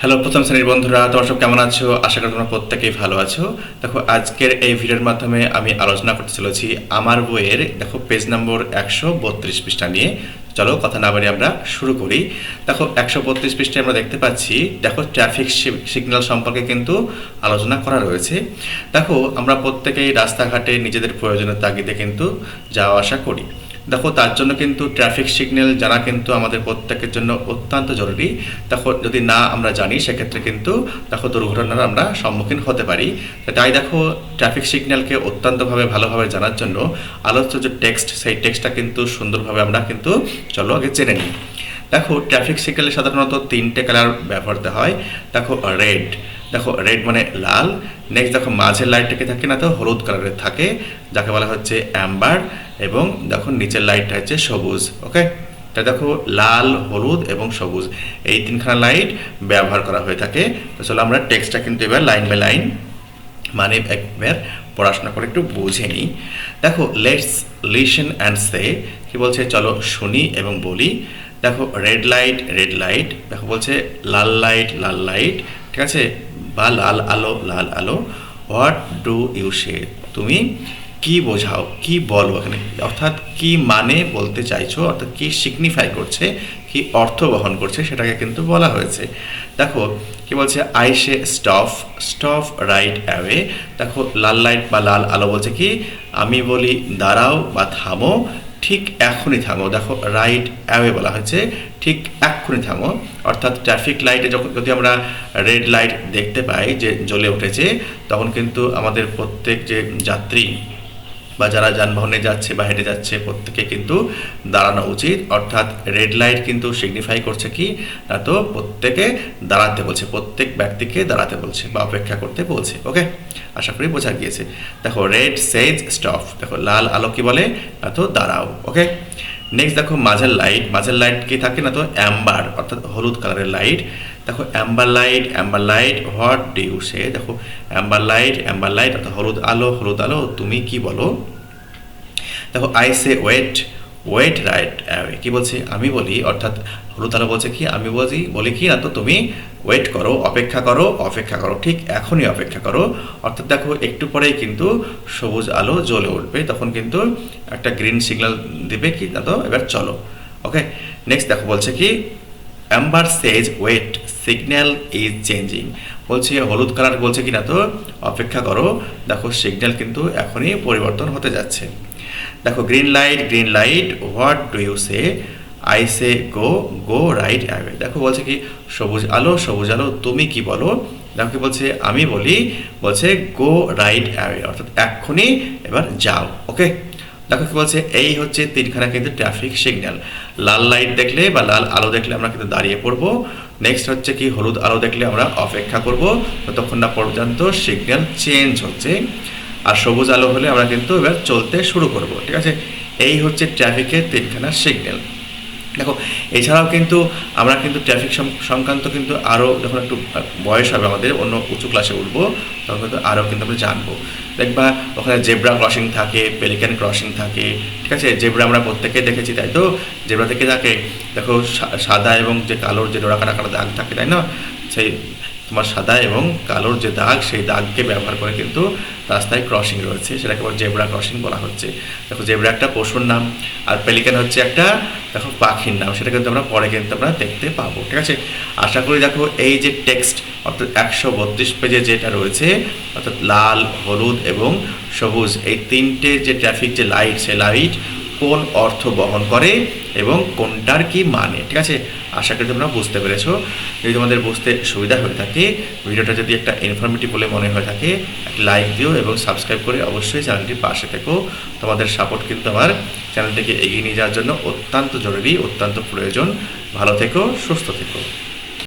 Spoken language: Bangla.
হ্যালো, প্রথম শ্রেণির বন্ধুরা, তোমার সব কেমন আছো? আশা করি তোমরা প্রত্যেকেই ভালো আছো। দেখো, আজকের এই ভিডিওর মাধ্যমে আমি আলোচনা করতে চলেছি আমার বইয়ের, দেখো পেজ নম্বর একশো বত্রিশ পৃষ্ঠা নিয়ে। চলো, কথা না বাড়ি আমরা শুরু করি। দেখো, একশো বত্রিশ পৃষ্ঠায় আমরা দেখতে পাচ্ছি, দেখো ট্রাফিক সিগন্যাল সম্পর্কে কিন্তু আলোচনা করা রয়েছে। দেখো, আমরা প্রত্যেকেই রাস্তাঘাটে নিজেদের প্রয়োজনের তাগিদে কিন্তু যাওয়া আসা করি। দেখো, তার জন্য কিন্তু ট্রাফিক সিগন্যাল জানা কিন্তু আমাদের প্রত্যেকের জন্য অত্যন্ত জরুরি। দেখো, যদি না আমরা জানি, সেক্ষেত্রে কিন্তু, দেখো, দুর্ঘটনার আমরা সম্মুখীন হতে পারি। তাই দেখো ট্রাফিক সিগন্যালকে অত্যন্তভাবে ভালোভাবে জানার জন্য আলোচ্য যে টেক্সট সেই টেক্সটটা কিন্তু সুন্দরভাবে আমরা কিন্তু, চলো আগে জেনে নিই। দেখো ট্রাফিক সিগন্যালে সাধারণত তিনটে কালার ব্যবহার হয়। দেখো রেড দেখো রেড মানে লাল নেক্সট দেখো মাঝের লাইটটাকে থাকে না তো, হলুদ কালারের থাকে, যাকে বলা হচ্ছে অ্যাম্বার এবং দেখো নিচের লাইটটা হচ্ছে সবুজ ওকে তা দেখো লাল, হলুদ এবং সবুজ, এই তিনখানা লাইট ব্যবহার করা হয়ে থাকে। চলো আমরা টেক্সটটা কিন্তু এবার লাইন বাই লাইন মানে একবার পড়াশোনা করে একটু বুঝে নিই। দেখো লেটস লিসেন অ্যান্ড সে কি বলছে? চলো শুনি এবং বলি। দেখো রেড লাইট রেড লাইট দেখো বলছে লাল লাইট লাল লাইট ঠিক আছে? বা লাল আলো লাল আলো হোয়াট ডু ইউ সে তুমি কি বোঝাও, কি বলো এখানে? অর্থাৎ কি মানে বলতে চাইছো, অর্থাৎ কি সিগনিফাই করছে, কি অর্থ বহন করছে, সেটাকে কিন্তু বলা হয়েছে। দেখো, কি বলছে? I say stop stop right away দেখো, লাল লাইট বা লাল আলো বলছে কি? আমি বলি দাঁড়াও বা থামো ঠিক এখনই থামো। দেখো রাইট অ্যাওয়ে বলা হয়েছে, ঠিক এক্ষুনি থামো। অর্থাৎ ট্রাফিক লাইটে যখন যদি আমরা রেড লাইট দেখতে পাই যে জ্বলে উঠেছে, তখন কিন্তু আমাদের প্রত্যেক যে যাত্রী বা যারা যানবাহনে যাচ্ছে বা হেঁটে যাচ্ছে, প্রত্যেকে কিন্তু দাঁড়ানো উচিত। অর্থাৎ রেড লাইট কিন্তু সিগনিফাই করছে কি? না তো প্রত্যেকে দাঁড়াতে বলছে, প্রত্যেক ব্যক্তিকে দাঁড়াতে বলছে বা অপেক্ষা করতে বলছে ওকে আশা করি বোঝা গিয়েছে। দেখো রেড সেজ স্টপ দেখো, লাল আলো কি বলে? না তো দাঁড়াও ওকে নেক্সট দেখো, মাঝের লাইট মাঝের লাইট কি থাকে? না তো অ্যাম্বার অর্থাৎ হলুদ কালারের লাইট দেখো amber light amber light what do you say দেখো অ্যাম্বার লাইট অ্যাম্বার লাইট অর্থাৎ হলুদ আলো হলুদ আলো, তুমি কি বলো? দেখো I say wait wait right কি বলছে? আমি বলি, অর্থাৎ হলুদ আলো বলছে কি? আমি বলছি বলি কি? না তো তুমি ওয়েট করো, অপেক্ষা করো অপেক্ষা করো, ঠিক এখনই অপেক্ষা করো। অর্থাৎ দেখো, একটু পরেই কিন্তু সবুজ আলো জ্বলে উঠবে, তখন কিন্তু একটা গ্রিন সিগন্যাল দেবে কি? না তো এবার চলো ওকে নেক্সট দেখো, বলছে কি? Amber says wait signal is changing বলছে, হলুদ কালার বলছে কি না তো? অপেক্ষা করো। দেখো সিগন্যাল কিন্তু এখনই পরিবর্তন হতে যাচ্ছে. দেখো green light green light what do you say I say go go right away দেখো, বলছে কি, সবুজ আলো সবুজ আলো, তুমি কি বলো? দেখো, কি বলছে, আমি বলি, বলছে গো রাইট অ্যাওয়ে অর্থাৎ এক্ষুনি এবার যাও ওকে দেখো কি বলছে, এই হচ্ছে তিনখানা কিন্তু ট্রাফিক সিগন্যাল লাল লাইট দেখলে বা লাল আলো দেখলে আমরা কিন্তু দাঁড়িয়ে পড়ব। নেক্সট হচ্ছে কি, হলুদ আলো দেখলে আমরা অপেক্ষা করব। ততক্ষণ না পর্যন্ত সিগন্যাল চেঞ্জ হচ্ছে। আর সবুজ আলো হলে আমরা কিন্তু এবার চলতে শুরু করব। ঠিক আছে? এই হচ্ছে ট্রাফিকের তিনখানা সিগন্যাল দেখো, এছাড়াও কিন্তু আমরা কিন্তু ট্রাফিক সংক্রান্ত কিন্তু আরও যখন একটু বয়স হবে আমাদের, অন্য উঁচু ক্লাসে উঠবো, তখন কিন্তু আরও কিন্তু আমরা জানব। দেখবা, ওখানে জেব্রা ক্রসিং থাকে পেলিকান ক্রসিং থাকে, ঠিক আছে? জেব্রা আমরা প্রত্যেকে দেখেছি, তাই তো? জেব্রা থেকে থাকে, দেখো সাদা এবং যে কালোর যে ডোরা কাটা কাটা দাগ থাকে, তাই না? সেই তোমার সাদা এবং কালোর যে দাগ, সেই দাগকে ব্যবহার করে কিন্তু রাস্তায় ক্রসিং রয়েছে, সেটাকে জেব্রা ক্রসিং বলা হচ্ছে। দেখো জেব্রা একটা পশুর নাম, আর পেলিকান হচ্ছে একটা দেখো পাখির নাম, সেটা কিন্তু আমরা পরে কিন্তু আমরা দেখতে পাবো, ঠিক আছে? আশা করি দেখো, এই যে টেক্সট অর্থাৎ একশো বত্রিশ পেজে যেটা রয়েছে, অর্থাৎ লাল, হলুদ এবং সবুজ, এই তিনটে যে ট্রাফিক যে লাইট সে লাইট কোন অর্থ বহন করে এবং কোনটার কি মানে ঠিক আছে? আশা করি তোমরা বুঝতে পেরেছ। যদি তোমাদের বুঝতে সুবিধা হয়ে থাকে, ভিডিওটা যদি একটা ইনফরমেটিভ বলে মনে হয়ে থাকে লাইক দিও এবং সাবস্ক্রাইব করে অবশ্যই চ্যানেলটির পাশে থেকো। তোমাদের সাপোর্ট কিন্তু আমার চ্যানেলটিকে এগিয়ে নিয়ে যাওয়ার জন্য অত্যন্ত জরুরি, অত্যন্ত প্রয়োজন। ভালো থেকো, সুস্থ থেকো।